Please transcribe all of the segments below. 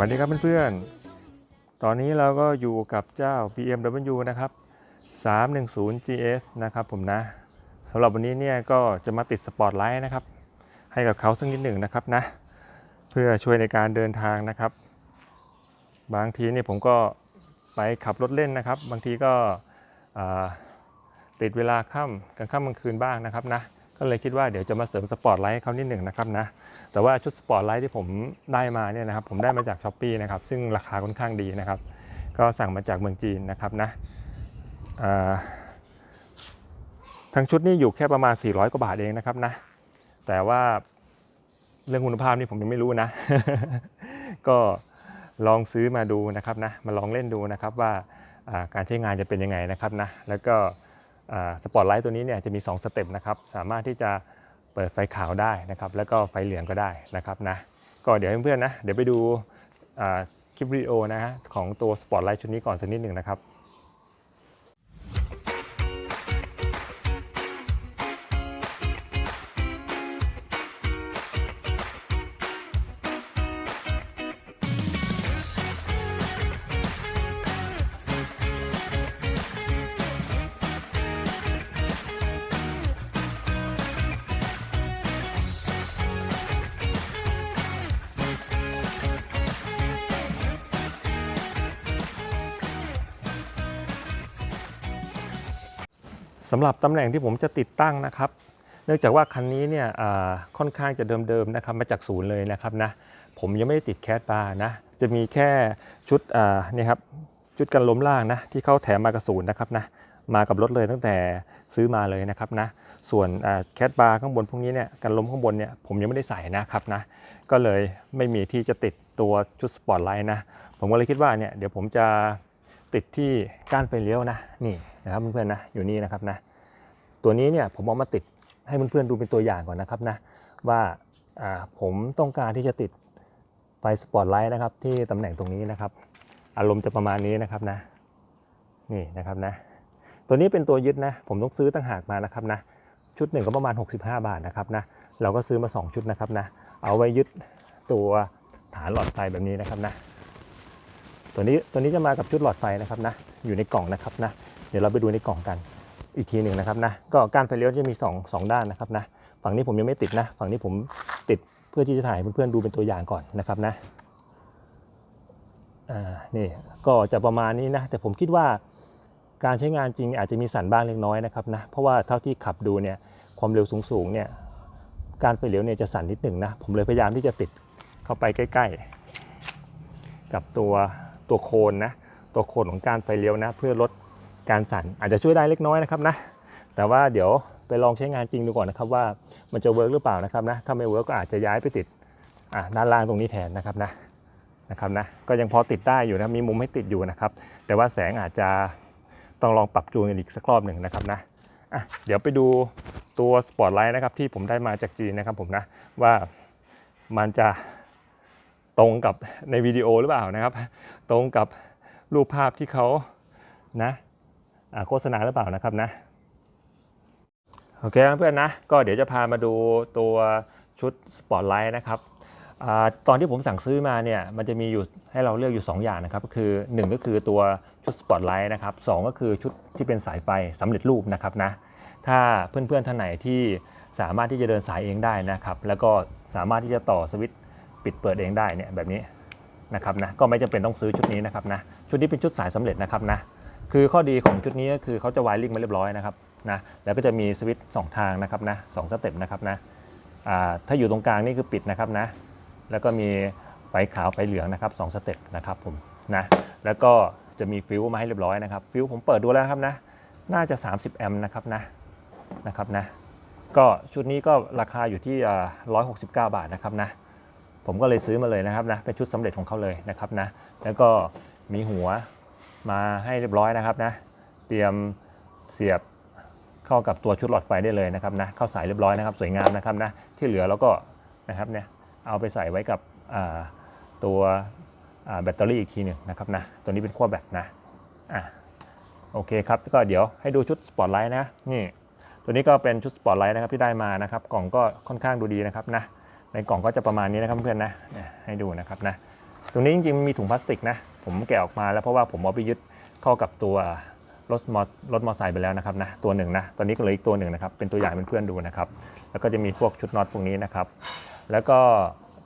วัสดีครับเพื่อนๆ ตอนนี้เราก็อยู่กับเจ้า BMW นะครับ 310 GS นะครับผมนะสำหรับวันนี้เนี่ยก็จะมาติดสปอตไลท์นะครับ ให้กับเขาสักนิดหนึ่งนะครับนะ เพื่อช่วยในการเดินทางนะครับ บางทีเนี่ยผมก็ไปขับรถเล่นนะครับ บางทีก็ติดเวลาค่ำกลางค่ำกลางคืนบ้างนะครับนะ ก็เลยคิดว่าเดี๋ยวจะมาเสริมสปอร์ตไลท์ให้เขานิดหนึ่งนะครับนะ แต่ว่าชุดสปอร์ตไลท์ที่ผมได้มาเนี่ยนะครับ ผมได้มาจากช้อปปีนะครับ ซึ่งราคาค่อนข้างดีนะครับ ก็สั่งมาจากเมืองจีนนะครับนะทั้งชุดนี่อยู่แค่ประมาณ 400 กว่าบาทเองนะครับนะ แต่ว่าเรื่องคุณภาพนี่ผมยังไม่รู้นะ ก็ลองซื้อมาดูนะครับนะ มาลองเล่นดูนะครับว่าการใช้งานจะเป็นยังไงนะครับนะ แล้วก็ สปอตไลท์ตัวนี้เนี่ยจะมี 2 สเต็ปนะครับ สามารถที่จะเปิดไฟขาวได้นะครับ แล้วก็ไฟเหลืองก็ได้นะครับนะ ก็เดี๋ยวเพื่อนๆนะ เดี๋ยวไปดูคลิปวิดีโอนะฮะของตัวสปอตไลท์ชุดนี้ก่อนสักนิดหนึ่งนะครับ สำหรับตำแหน่งที่ผมจะติดตั้งนะครับ เนื่องจากว่าคันนี้เนี่ยค่อนข้างจะเดิมๆนะครับมาจากศูนย์เลยนะครับนะผมยังไม่ได้ติดแคสบานะจะมีแค่ชุดนี่ครับชุดกันล้มล่างนะที่เขาแถมมากับศูนย์นะครับนะมากับรถเลยตั้งแต่ซื้อมาเลยนะครับนะส่วนแคสบาร์ข้างบนพวกนี้เนี่ยกันล้มข้างบนเนี่ยผมยังไม่ได้ใส่นะครับนะก็เลยไม่มีที่จะติดตัวชุดสปอร์ตไลท์นะผมก็เลยคิดว่าเนี่ยเดี๋ยวผมจะติดที่ก้านไฟเลี้ยวนะนี่นะครับเพื่อนๆนะอยู่นี่นะครับนะ ตัวนี้เนี่ยผมเอามาติดให้เพื่อนๆดูเป็นตัวอย่างก่อนนะครับนะว่าผมต้องการที่จะติดไฟสปอตไลท์นะครับที่ตำแหน่งตรงนี้นะครับ อารมณ์จะประมาณนี้นะครับนะนี่นะครับนะตัวนี้เป็นตัวยึดนะ ผมต้องซื้อต่างหากมานะครับนะชุดหนึ่งก็ประมาณ 65 บาทนะครับนะเราก็ซื้อมา 2 ชุดนะครับนะเอาไว้ยึดตัวฐานหลอดไฟแบบนี้นะครับนะตัวนี้ตัวนี้จะมากับชุดหลอดไฟนะครับนะอยู่ในกล่องนะครับนะเดี๋ยวเราไปดูในกล่องกัน อีกทีหนึ่งนะครับนะก็การไฟเลี้ยวจะมี2งด้านนะครับนะฝั่งนี้ผมยังไม่ติดนะ ฝั่งนี้ผมติดเพื่อที่จะถ่ายเพื่อนๆดูเป็นตัวอย่างก่อนนะครับนะอ่านี่ก็จะประมาณนี้นะแต่ผมคิดว่าการใช้งานจริงอาจจะมีสั่นบ้างเล็กน้อยนะครับนะเพราะว่าเท่าที่ขับดูเนี่ยความเร็วสูงๆเนี่ยการไฟเลี้ยวเนี่ยจะสั่นนิดหนึ่งนะผมเลยพยายามที่จะติดเข้าไปใกล้ ๆ กับตัวตัวโคนนะตัวโคนของการไฟเลี้ยวนะเพื่อลด การสั่นอาจจะช่วยได้เล็กน้อยนะครับนะ แต่ว่าเดี๋ยวไปลองใช้งานจริงดูก่อนนะครับว่ามันจะเวิร์กหรือเปล่านะครับนะ ถ้าไม่เวิร์กก็อาจจะย้ายไปติดด้านล่างตรงนี้แทนนะครับนะนะครับนะ ก็ยังพอติดได้อยู่นะ มีมุมให้ติดอยู่นะครับ แต่ว่าแสงอาจจะต้องลองปรับจูนอีกสักรอบหนึ่งนะครับนะอะเดี๋ยวไปดูตัวสปอตไลท์นะครับที่ผมได้มาจากจีนนะครับผมนะว่ามันจะตรงกับในวิดีโอหรือเปล่านะครับ ตรงกับรูปภาพที่เขานะ โฆษณาหรือเปล่านะครับนะโอเคเพื่อนนะก็เดี๋ยวจะพามาดูตัวชุดสปอตไลท์นะครับอตอนที่ผมสั่งซื้อมาเนี่ยมันจะมีอยู่ให้เราเลือกอยู่ 2 อย่างนะครับก็คือ 1 ก็คือตัวชุดสปอตไลท์นะครับสก็คือชุดที่เป็นสายไฟสำเร็จรูปนะครับนะถ้าเพื่อนๆท่านไหนที่สามารถที่จะเดินสายเองได้นะครับ แล้วก็สามารถที่จะต่อสวิตช์ปิดเปิดเองได้เนี่ยแบบนี้นะครับนะก็ไม่จำเป็นต้องซื้อชุดนี้นะครับนะชุดนี้เป็นชุดสายสำเร็จนะครับนะ คือข้อดีของชุดนี้ก็คือเขาจะวายลิงมาเรียบร้อยนะครับนะแล้วก็จะมีสวิตช์สองทางนะครับนะสองสเต็ปนะครับนะถ้าอยู่ตรงกลางนี่คือปิดนะครับนะแล้วก็มีไฟขาวไฟเหลืองนะครับสองสเต็ปนะครับผมนะแล้วก็จะมีฟิวมาให้เรียบร้อยนะครับฟิวผมเปิดดูแล้วครับนะน่าจะ 30 แอมป์นะครับนะนะครับนะก็ชุดนี้ก็ราคาอยู่ที่อ่า169 บาทนะครับนะผมก็เลยซื้อมาเลยนะครับนะเป็นชุดสำเร็จของเขาเลยนะครับนะแล้วก็มีหัว มาให้เรียบร้อยนะครับนะ เตรียมเสียบเข้ากับตัวชุดหลอดไฟได้เลยนะครับนะ เข้าสายเรียบร้อยนะครับ สวยงามนะครับนะ ที่เหลือเราก็นะครับเนี่ยเอาไปใส่ไว้กับตัวแบตเตอรี่อีกทีหนึ่งนะครับนะ ตัวนี้เป็นขั้วแบตนะ อะโอเคครับก็เดี๋ยวให้ดูชุดสปอตไลท์นะ นี่ ตัวนี้ก็เป็นชุดสปอตไลท์นะครับที่ได้มานะครับ กล่องก็ค่อนข้างดูดีนะครับนะ ในกล่องก็จะประมาณนี้นะครับเพื่อนนะ ให้ดูนะครับนะ ตรงนี้จริงๆมีถุงพลาสติกนะ ผมแกะออกมาแล้วเพราะว่าผมเอาไปยึดเข้ากับตัวรถมอรถมอไซค์ไปแล้วนะครับนะตัวหนึ่งนะตอนนี้ก็เหลืออีกตัวหนึ่งนะครับเป็นตัวอย่างให้เพื่อนๆดูนะครับแล้วก็จะมีพวกชุดน็อตพวกนี้นะครับ แล้วก็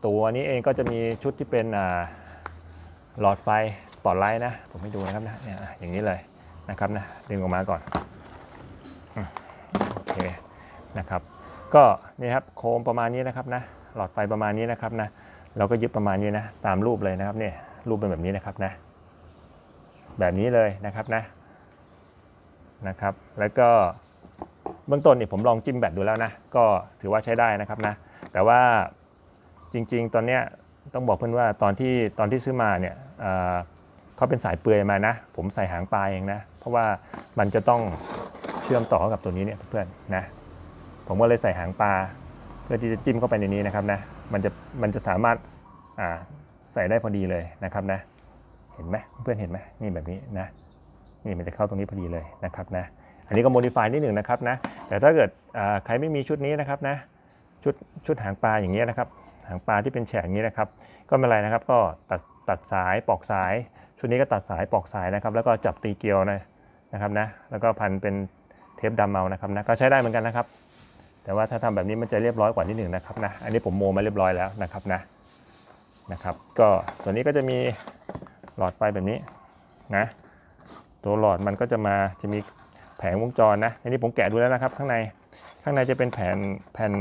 ตัวนี้เองก็จะมีชุดที่เป็นหลอดไฟสปอตไลท์นะผมให้ดูนะครับนะเนี่ยอย่างนี้เลยนะครับนะดึงออกมาก่อนโอเคนะครับ ก็นี่ครับโคมประมาณนี้นะครับนะหลอดไฟประมาณนี้นะครับนะเราก็ยึดประมาณนี้นะตามรูปเลยนะครับเนี่ย รูปเป็นแบบนี้นะครับนะ แบบนี้เลยนะครับนะนะครับ แล้วก็เบื้องต้นนี่ผมลองจิ้มแบตดูแล้วนะ ก็ถือว่าใช้ได้นะครับนะ แต่ว่าจริง ๆ ตอนเนี้ยต้องบอกเพื่อนว่าตอนที่ตอนที่ซื้อมาเนี่ยเเขาเป็นสายเปลือยมานะ ผมใส่หางปลาเองนะ เพราะว่ามันจะต้องเชื่อมต่อกับตัวนี้เนี่ยเพื่อนๆนะ ผมก็เลยใส่หางปลา เพื่อที่จะจิ้มเข้าไปในนี้นะครับนะ มันจะมันจะสามารถ ใส่ได้พอดีเลยนะครับนะ เห็นไหมเพื่อนเห็นไหมนี่แบบนี้นะ นี่มันจะเข้าตรงนี้พอดีเลยนะครับนะ อันนี้ก็โมดิฟายนิดหนึ่งนะครับนะ แต่ถ้าเกิดใครไม่มีชุดนี้นะครับนะ ชุดชุดหางปลาอย่างเงี้ยนะครับ หางปลาที่เป็นแฉกอย่างนี้นะครับ ก็ไม่เป็นไรนะครับ ก็ตัดตัดสายปอกสาย ชุดนี้ก็ตัดสายปอกสายนะครับ แล้วก็จับตีเกลียวนะนะครับนะ แล้วก็พันเป็นเทปดำเอานะครับนะ ก็ใช้ได้เหมือนกันนะครับ แต่ว่าถ้าทำแบบนี้มันจะเรียบร้อยกว่านิดหนึ่งนะครับนะ อันนี้ผมโมมาเรียบร้อยแล้วนะครับนะ นะครับ ก็ตัวนี้ก็จะมีหลอดไฟแบบนี้นะตัวหลอดมันก็จะมาจะมีแผงวงจรนะอันนี้ผมแกะดูแล้วนะครับ ข้างในข้างในจะเป็นแผ่นแผ่น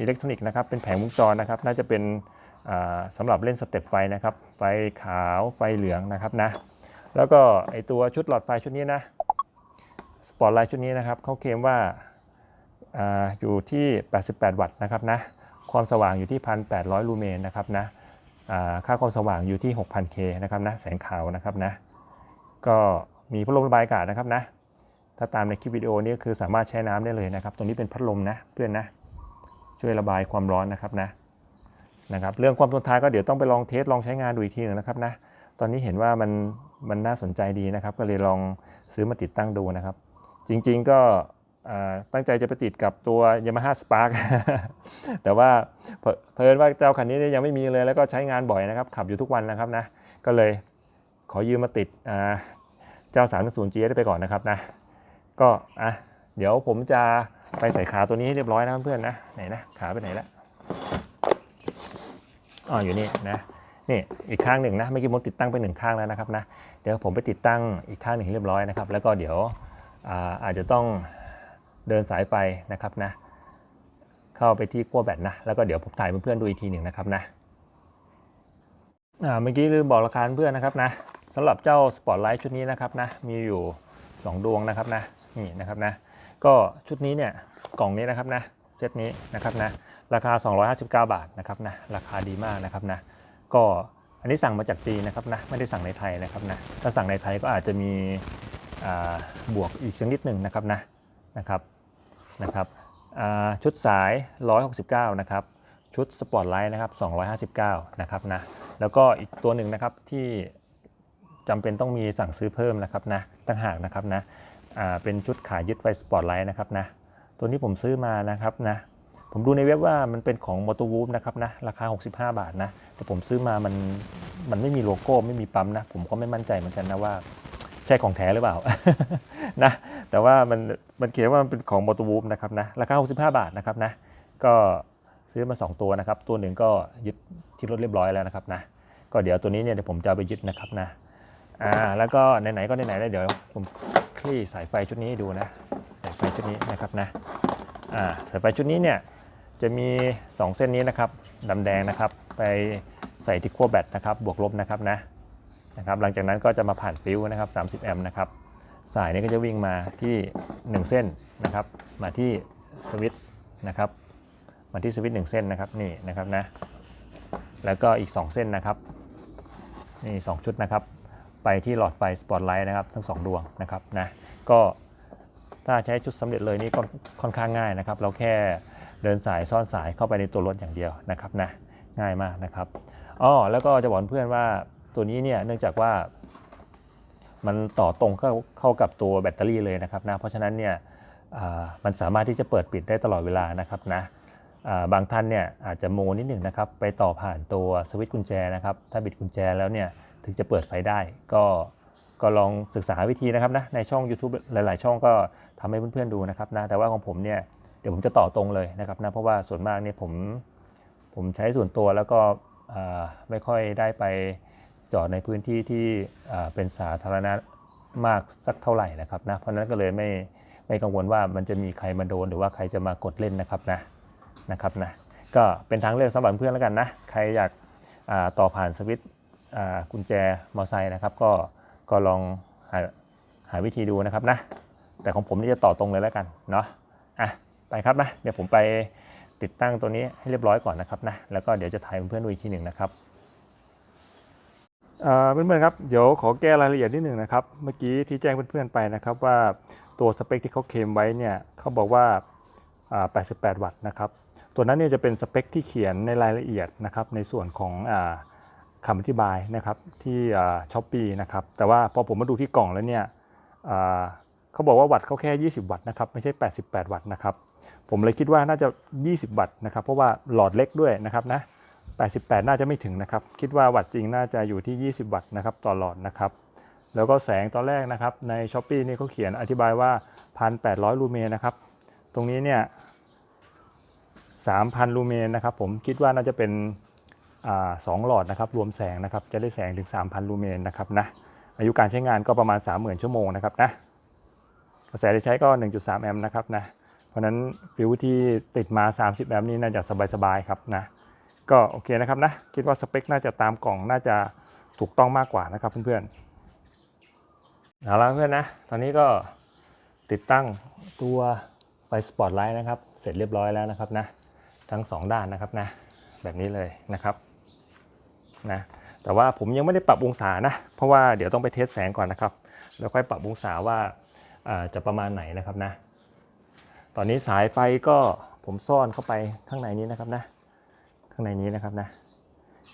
อิเล็กทรอนิกส์นะครับเป็นแผงวงจรนะครับ น่าจะเป็นอ่าสำหรับเล่นสเต็ปไฟนะครับ ไฟขาวไฟเหลืองนะครับนะ แล้วก็ไอตัวชุดหลอดไฟชุดนี้นะสปอตไลท์ชุดนี้นะครับเขาเคลมว่าออยู่ที่ 88 วัตต์นะครับนะความสว่างอยู่ที่ 1,800 ลูเมนนะครับนะ ค่าความสว่างอยู่ที่ 6,000K นะครับนะแสงขาวนะครับนะก็มีพัดลมระบายอากาศนะครับนะถ้าตามในคลิปวิดีโอนี้ก็คือสามารถใช้น้ำได้เลยนะครับ ตรงนี้เป็นพัดลมนะเพื่อนนะช่วยระบายความร้อนนะครับนะนะครับเรื่องความทนทานก็เดี๋ยวต้องไปลองเทสลองใช้งานดูอีกทีหนึงนะครับนะตอนนี้เห็นว่ามันมันน่าสนใจดีนะครับ ก็เลยลองซื้อมาติดตั้งดูนะครับ จริง ๆ ก็ ตั้งใจจะไปติดกับตัว Yamaha Spark แต่ว่าเผเพิ่นว่าเจ้าคันนี้ยังไม่มีเลยแล้วก็ใช้งานบ่อยนะครับ ขับอยู่ทุกวันนะครับนะ ก็เลยขอยืมมาติดอ่าเจ้า3 0 G ได้ไปก่อนนะครับนะ ก็อะเดี๋ยวผมจะไปใส่ขาตัวนี้ให้เรียบร้อยนะเพื่อนๆนะไหนนะขาไปไหนละอ๋ออยู่นี่นะนี่อีกข้างหนึ่งนะเมื่อกี้มดติดตั้งไปหนึ่งข้างแล้วนะครับนะเดี๋ยวผมไปติดตั้งอีกข้างหนึ่งให้เรียบร้อยนะครับ แล้วก็เดี๋ยวอาอาจจะต้อง เดินสายไฟนะครับนะ เข้าไปที่ขั้วแบตนะ แล้วก็เดี๋ยวผมถ่ายเพื่อนๆดูอีกทีหนึ่งนะครับนะเมื่อกี้ลืมบอกราคาเพื่อนนะครับนะสำหรับเจ้าสปอตไลท์ชุดนี้นะครับนะ มีอยู่ 2 ดวงนะครับนะ นี่นะครับนะ ก็ชุดนี้เนี่ยกล่องนี้นะครับนะ เซตนี้นะครับนะ ราคา 259 บาทนะครับนะ ราคาดีมากนะครับนะ ก็อันนี้สั่งมาจากจีนนะครับนะ ไม่ได้สั่งในไทยนะครับนะ ถ้าสั่งในไทยก็อาจจะมีบวกอีกสักนิดหนึ่งนะครับนะ นะครับ นะครับชุดสาย 169 นะครับ ชุดสปอตไลท์นะครับ 259 นะครับนะ แล้วก็อีกตัวหนึ่งนะครับที่จำเป็นต้องมีสั่งซื้อเพิ่มนะครับนะต่างหากนะครับนะเป็นชุดขายยึดไฟสปอตไลท์นะครับนะ ตัวนี้ผมซื้อมานะครับนะ ผมดูในเว็บว่ามันเป็นของ m o t o w o o f นะครับนะ ราคา 65 บาทนะ แต่ผมซื้อมามันมันไม่มีโลโก้ไม่มีปั๊มนะ ผมก็ไม่มั่นใจเหมือนกันนะว่า ช่ของแท้หรือเปล่า นะ แต่ว่ามันมันเขียนว่ามันเป็นของ m o t o w o o f นะครับนะ ราคา 65 บาทนะครับนะ ก็ซื้อมา 2 ตัวนะครับ ตัวหนึ่งก็ยึดที่รถเรียบร้อยแล้วนะครับนะ ก็เดี๋ยวตัวนี้เนี่ยเดี๋ยวผมจะไปยึดนะครับนะ อ่า แล้วก็ไหนๆก็ไหนๆแล้วเดี๋ยวผมคลี่สายไฟชุดนี้ให้ดูนะ สายไฟชุดนี้นะครับนะ อ่า สายไฟชุดนี้เนี่ยจะมี 2 เส้นนี้นะครับดำแดงนะครับ ไปใส่ที่ขั้วแบตนะครับ บวกลบนะครับนะ นะครับหลังจากนั้นก็จะมาผ่านฟิวนะครับ30 แอมป์นะครับสายนี้ก็จะวิ่งมาที่ 1 เส้นนะครับ มาที่สวิตช์นะครับมาที่สวิตช์1เส้นนะครับนี่นะครับนะแล้วก็อีก 2 เส้นนะครับนี่2ชุดนะครับ ไปที่หลอดไฟสปอตไลท์นะครับ ทั้ง 2 ดวงนะครับนะก็ถ้าใช้ชุดสำเร็จเลยนี่ก็ค่อนข้างง่ายนะครับ เราแค่เดินสายซ่อนสายเข้าไปในตัวรถอย่างเดียวนะครับนะง่ายมากนะครับอ๋อแล้วก็จะบอกเพื่อนว่า ตัวนี้เนี่ยเนื่องจากว่ามันต่อตรงเข้าเข้ากับตัวแบตเตอรี่เลยนะครับนะเพราะฉะนั้นเนี่ยมันสามารถที่จะเปิดปิดได้ตลอดเวลานะครับนะบางท่านเนี่ยอาจจะโมนิดหนึ่งนะครับไปต่อผ่านตัวสวิตช์กุญแจนะครับถ้าบิดกุญแจแล้วเนี่ยถึงจะเปิดไฟได้ ก็ก็ลองศึกษาวิธีนะครับนะในช่อง YouTube หลาย ๆ ช่องก็ทำให้เพื่อนๆดูนะครับนะแต่ว่าของผมเนี่ยเดี๋ยวผมจะต่อตรงเลยนะครับนะเพราะว่าส่วนมากเนี่ยผมผมใช้ส่วนตัวแล้วก็ไม่ค่อยได้ไป จอดในพื้นที่ที่เป็นสาธารณะมากสักเท่าไหร่นะครับนะเพราะนั้นก็เลยไม่ไม่กังวลว่ามันจะมีใครมาโดนหรือว่าใครจะมากดเล่นนะครับนะนะครับนะก็เป็นทางเลือกสำหรับเพื่อนแล้วกันนะใครอยากาต่อผ่านสวิตกุญแจมอไซค์นะครับ ก็ก็ลองหาหาวิธีดูนะครับนะแต่ของผมนี่จะต่อตรงเลยแล้วกันเนาะอะไปครับนะเดี๋ยวผมไปติดตั้งตัวนี้ให้เรียบร้อยก่อนนะครับนะแล้วก็เดี๋ยวจะถ่ายเพื่อนๆดูอีกทีหนึ่งนะครับ เพื่อนๆครับเดี๋ยวขอแก้รายละเอียดนิดหนึ่งนะครับ เมื่อกี้ที่แจ้งเพื่อนๆไปนะครับว่าตัวสเปคที่เขาเคลมไว้เนี่ยเขาบอกว่า 88 วัตต์นะครับ ตัวนั้นเนี่ยจะเป็นสเปคที่เขียนในรายละเอียดนะครับในส่วนของอาคำอธิบายนะครับที่ช้อปปีนะครับ แต่ว่าพอผมมาดูที่กล่องแล้วเนี่ยเขาบอกว่าวัตต์เขาแค่ 20 วัตต์นะครับไม่ใช่ 88 วัตต์นะครับ ผมเลยคิดว่าน่าจะ 20 วัตต์นะครับเพราะว่าหลอดเล็กด้วยนะครับนะ 88 น่าจะไม่ถึงนะครับ คิดว่าวัตต์จริงน่าจะอยู่ที่ 20 วัตต์นะครับต่อหลอดนะครับ แล้วก็แสงตอนแรกนะครับ ใน s h อ p e e นี่เขาเขียนอธิบายว่า 1,800 ลูเมนนะครับ ตรงนี้เนี่ย 3,000 ลูเมนนะครับ ผมคิดว่าน่าจะเป็นอสองหลอดนะครับ รวมแสงนะครับ จะได้แสงถึง 3,000 ลูเมนนะครับนะ อายุการใช้งานก็ประมาณ 30,000 ชั่วโมงนะครับนะ กระแสที่ใช้ก็ 1.3 แอมป์นะครับนะ เพราะฉะนั้นฟิวที่ติดมา 30 แอมป์นี่น่าจะสบายๆครับนะ ก็โอเคนะครับนะ คิดว่าสเปคน่าจะตามกล่องน่าจะถูกต้องมากกว่านะครับเพื่อนๆเอาละเพื่อนนะ ตอนนี้ก็ติดตั้งตัวไฟสปอตไลท์นะครับ เสร็จเรียบร้อยแล้วนะครับนะ ทั้ง 2 ด้านนะครับนะ แบบนี้เลยนะครับนะแต่ว่าผมยังไม่ได้ปรับองศานะ เพราะว่าเดี๋ยวต้องไปเทสแสงก่อนนะครับ แล้วค่อยปรับองศาว่าอ่าจะประมาณไหนนะครับนะ ตอนนี้สายไฟก็ผมซ่อนเข้าไปข้างในนี้นะครับนะางในนี้นะครับนะ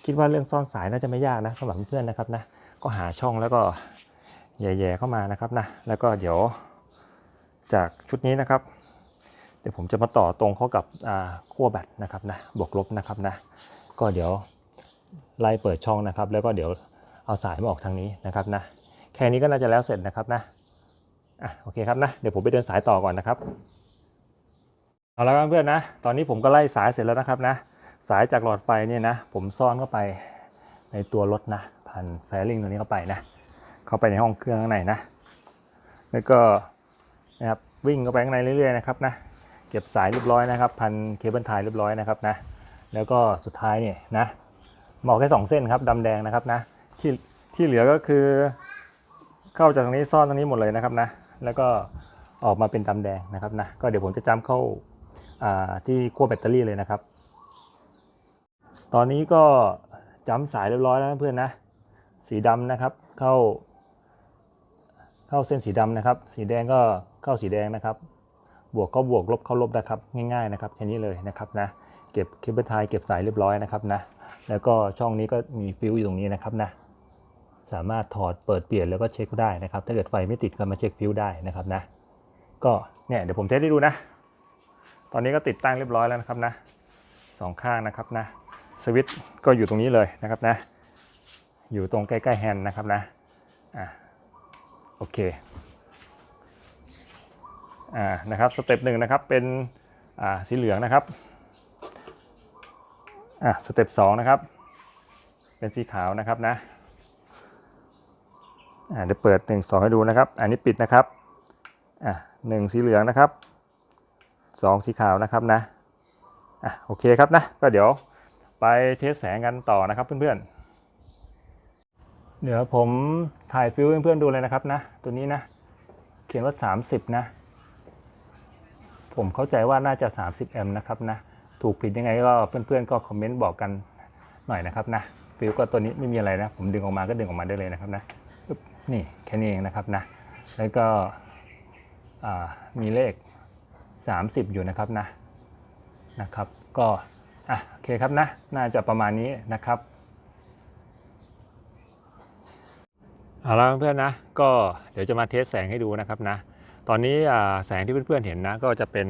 คิดว่าเรื่องซ่อนสายน่าจะไม่ยากนะสำหรับเพื่อนๆนะครับนะ ก็หาช่องแล้วก็แย่ๆเข้ามานะครับนะ แล้วก็เดี๋ยวจากชุดนี้นะครับ เดี๋ยวผมจะมาต่อตรงเข้ากับขั้วแบตนะครับนะ บวกลบนะครับนะ ก็เดี๋ยวไล่เปิดช่องนะครับ แล้วก็เดี๋ยวเอาสายมาออกทางนี้นะครับนะ แค่นี้ก็น่าจะแล้วเสร็จนะครับนะอะโอเคครับนะ เดี๋ยวผมไปเดินสายต่อก่อนนะครับ เอาละครับเพื่อนนะ ตอนนี้ผมก็ไล่สายเสร็จแล้วนะครับนะ สายจากหลอดไฟเนี่ยนะ ผมซ่อนเข้าไปในตัวรถนะ ผ่านแฟลิงตัวนี้เข้าไปนะ เข้าไปในห้องเครื่องข้างในนะ แล้วก็นะครับวิ่งเข้าไปข้างในเรื่อยๆนะครับนะ เก็บสายเรียบร้อยนะครับ พันเคเบิลไทยเรียบร้อยนะครับนะ แล้วก็สุดท้ายเนี่ยนะหมอกแค่สองเส้นครับดำแดงนะครับนะที่ที่เหลือก็คือเข้าจากตรงนี้ซ่อนตรงนี้หมดเลยนะครับนะ แล้วก็ออกมาเป็นดำแดงนะครับนะ ก็เดี๋ยวผมจะจำเข้าอ่าที่ขั้วแบตเตอรี่เลยนะครับ ตอนนี้ก็จำสายเรียบร้อยแล้วนะเพื่อนนะ สีดำนะครับ เข้า เข้าเส้นสีดำนะครับ สีแดงก็เข้าสีแดงนะครับ บวกก็บวกลบเข้าลบนะครับ ง่ายๆนะครับแค่นี้เลยนะครับนะ เก็บเคเบิลไทยเก็บสายเรียบร้อยนะครับนะ แล้วก็ช่องนี้ก็มีฟิวอยู่ตรงนี้นะครับนะ สามารถถอดเปิดเปลี่ยนแล้วก็เช็คได้นะครับ ถ้าเกิดไฟไม่ติดก็มาเช็คฟิวได้นะครับนะ ก็เนี่ยเดี๋ยวผมเทสให้ดูนะ ตอนนี้ก็ติดตั้งเรียบร้อยแล้วนะครับนะสองข้างนะครับนะ สวิตช์ก็อยู่ตรงนี้เลยนะครับนะ อยู่ตรงใกล้ๆแฮนด์นะครับนะอะโอเคอ่านะครับสเต็ปหนึ่งนะครับเป็นอ่าสีเหลืองนะครับอะสเต็ปสองนะครับ เป็นสีขาวนะครับนะอ่าเดี๋ยวเปิดหนึ่งสองให้ดูนะครับ อันนี้ปิดนะครับอะหนึ่งสีเหลืองนะครับสองสีขาวนะครับนะอะโอเคครับนะก็เดี๋ยว ไปเทสแสงกันต่อนะครับเพื่อนๆ เดี๋ยวผมถ่ายฟิวให้เพื่อนๆดูเลยนะครับนะ ตัวนี้นะ เขียนว่า 30 นะ ผมเข้าใจว่าน่าจะ 30 แอมป์นะครับนะ ถูกผิดยังไงก็เพื่อนๆ ก็คอมเมนต์บอกกันหน่อยนะครับนะ ฟิวก็ตัวนี้ไม่มีอะไรนะ ผมดึงออกมาก็ดึงออกมาได้เลยนะครับนะบนี่แค่นี้เองนะครับนะ แล้วก็มีเลข 30 อยู่นะครับนะ นะครับ ก็ อะโอเคครับนะ น่าจะประมาณนี้นะครับเอาละเพื่อนนะก็เดี๋ยวจะมาเทสแสงให้ดูนะครับนะ ตอนนี้แสงที่เพื่อนๆเห็นนะก็จะเป็น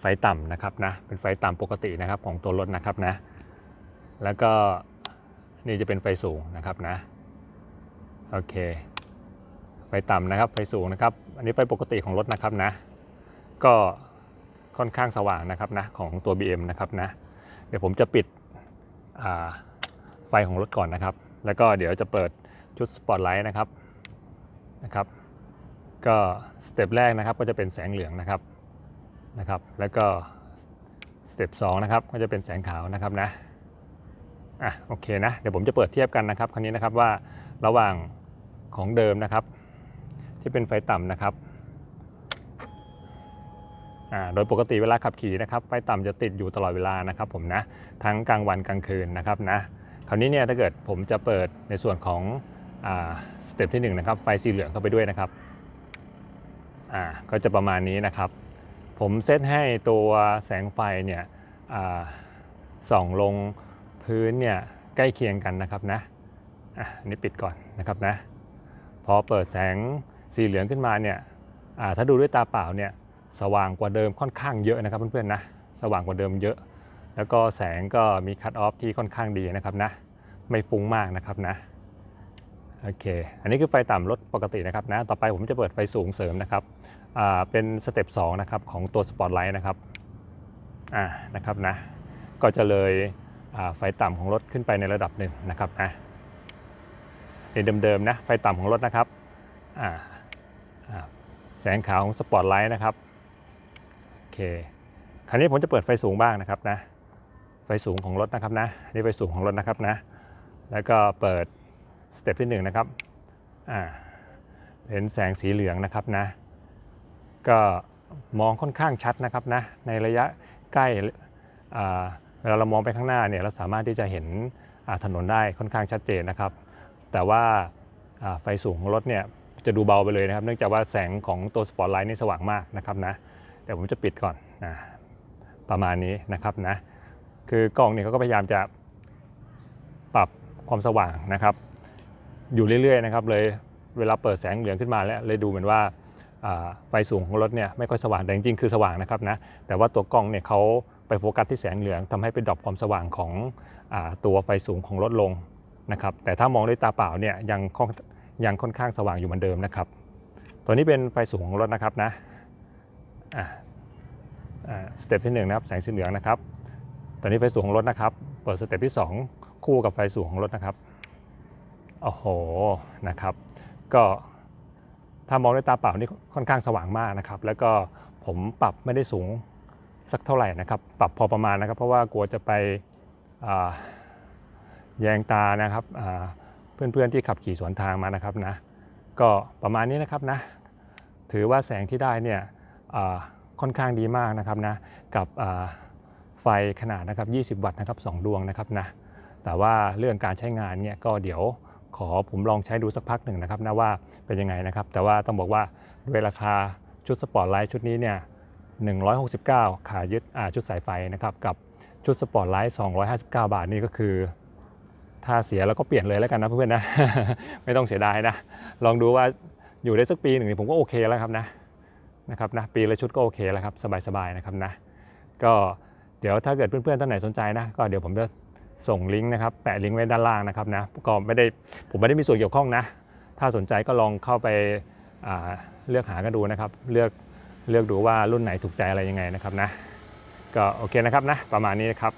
ไฟต่ำนะครับนะเป็นไฟต่ำปกตินะครับของตัวรถนะครับนะ แล้วก็นี่จะเป็นไฟสูงนะครับนะโอเค ไฟต่ำนะครับไฟสูงนะครับ อันนี้ไฟปกติของรถนะครับนะ ก็ ค่อนข้างสว่างนะครับนะของตัว BM นะครับนะเดี๋ยวผมจะปิดไฟของรถก่อนนะครับ แล้วก็เดี๋ยวจะเปิดชุดสปอตไลท์นะครับนะครับ ก็สเต็ปแรกนะครับก็จะเป็นแสงเหลืองนะครับนะครับ แล้วก็สเต็ปสองนะครับก็จะเป็นแสงขาวนะครับนะอะโอเคนะเดี๋ยวผมจะเปิดเทียบกันนะครับคราวนี้นะครับว่าระหว่างของเดิมนะครับ ที่เป็นไฟต่ำนะครับ โดยปกติเวลาขับขี่นะครับไฟต่ำจะติดอยู่ตลอดเวลานะครับผมนะทั้งกลางวันกลางคืนนะครับนะคราวนี้เนี่ยถ้าเกิดผมจะเปิดในส่วนของอสเต็ปที่หนึ่งนะครับไฟสีเหลืองเข้าไปด้วยนะครับก็จะประมาณนี้นะครับ ผมเซตให้ตัวแสงไฟเนี่ยส่องลงพื้นเนี่ยใกล้เคียงกันนะครับนะอันนี้ปิดก่อนนะครับนะพอเปิดแสงสีเหลืองขึ้นมาเนี่ยถ้าดูด้วยตาเปล่าเนี่ย สว่างกว่าเดิมค่อนข้างเยอะนะครับเพื่อนๆนะสว่างกว่าเดิมเยอะ แล้วก็แสงก็มีคัตออฟที่ค่อนข้างดีนะครับนะไม่ฟุ้งมากนะครับนะโอเค อันนี้คือไฟต่ำลดปกตินะครับนะ ต่อไปผมจะเปิดไฟสูงเสริมนะครับ อ่า เป็นสเต็ป2นะครับของตัวสปอตไลท์นะครับ อ่า นะครับนะ ก็จะเลยไฟต่ำของรถขึ้นไปในระดับหนึ่งนะครับนะในเดิมๆนะ ไฟต่ำของรถนะครับ อ่า แสงขาวของสปอตไลท์นะครับ คคราวนี้ผมจะเปิดไฟสูงบ้างนะครับนะ ไฟสูงของรถนะครับนะ นี่ไฟสูงของรถนะครับนะ แล้วก็เปิดสเต็ปที่หนึ่งนะครับ อ่า เห็นแสงสีเหลืองนะครับนะ ก็มองค่อนข้างชัดนะครับนะ ในระยะใกล้เวลาเรามองไปข้างหน้าเนี่ยเราสามารถที่จะเห็นถนนได้ค่อนข้างชัดเจนนะครับ แต่ว่าอ่าไฟสูงของรถเนี่ยจะดูเบาไปเลยนะครับ เนื่องจากว่าแสงของตัวสปอตไลท์นี่สว่างมากนะครับนะ เดี๋ยวผมจะปิดก่อนนะประมาณนี้นะครับนะคือกล้องเนี่ยเขาก็พยายามจะปรับความสว่างนะครับ อยู่เรื่อยๆนะครับเลยเวลาเปิดแสงเหลืองขึ้นมาแล้วเลยดูเหมือนว่าไฟสูงของรถเนี่ยไม่ค่อยสว่างแต่จริงๆคือสว่างนะครับนะแต่ว่าตัวกล้องเนี่ยเขาไปโฟกัสที่แสงเหลืองทำให้ไปดรอปความสว่างของอตัวไฟสูงของรถลงนะครับแต่ถ้ามองด้วยตาเปล่าเนี่ยยังค่อนยังค่อนข้างสว่างอยู่เหมือนเดิมนะครับตัวนี้เป็นไฟสูงของรถนะครับนะ สเต็ปที่หนึ่งนะครับแสงสีเหลืองนะครับ ตอนนี้ไฟสูงของรถนะครับ เปิดสเต็ปที่สองคู่กับไฟสูงของรถนะครับโอ้โหนะครับ ก็ถ้ามองด้วยตาเปล่านี่ค่อนข้างสว่างมากนะครับ แล้วก็ผมปรับไม่ได้สูงสักเท่าไหร่นะครับ ปรับพอประมาณนะครับ เพราะว่ากลัวจะไปแยงตานะครับเพื่อนๆที่ขับขี่สวนทางมานะครับนะ ก็ประมาณนี้นะครับนะ ถือว่าแสงที่ได้เนี่ย ค่อนข้างดีมากนะครับนะกับไฟขนาดนะครับ 20 วัตต์นะครับ 2 ดวงนะครับนะแต่ว่าเรื่องการใช้งานเนี่ยก็เดี๋ยวขอผมลองใช้ดูสักพักหนึ่งนะครับนะว่าเป็นยังไงนะครับ แต่ว่าต้องบอกว่าด้วยราคาชุดสปอร์ตไลท์ชุดนี้เนี่ย 169 ขายึดชุดสายไฟนะครับกับชุดสปอร์ตไลท์ 259 บาทนี่ก็คือถ้าเสียแล้วก็เปลี่ยนเลยแล้วกันนะเพื่อนๆนะ ไม่ต้องเสียดายนะ ลองดูว่าอยู่ได้สักปีหนึ่งผมก็โอเคแล้วครับนะ นะครับนะปีละชุดก็โอเคแล้วครับสบายๆนะครับนะก็เดี๋ยวถ้าเกิดเพื่อนๆท่านไหนสนใจนะก็เดี๋ยวผมจะส่งลิงก์นะครับแปะลิงก์ไว้ด้านล่างนะครับนะก็ไม่ได้ผมไม่ได้มีส่วนเกี่ยวข้องนะ ถ้าสนใจก็ลองเข้าไปาเลือกหากันดูนะครับ เลือกเลือกดูว่ารุ่นไหนถูกใจอะไรยังไงนะครับนะก็โอเคนะครับนะประมาณนี้นะครับ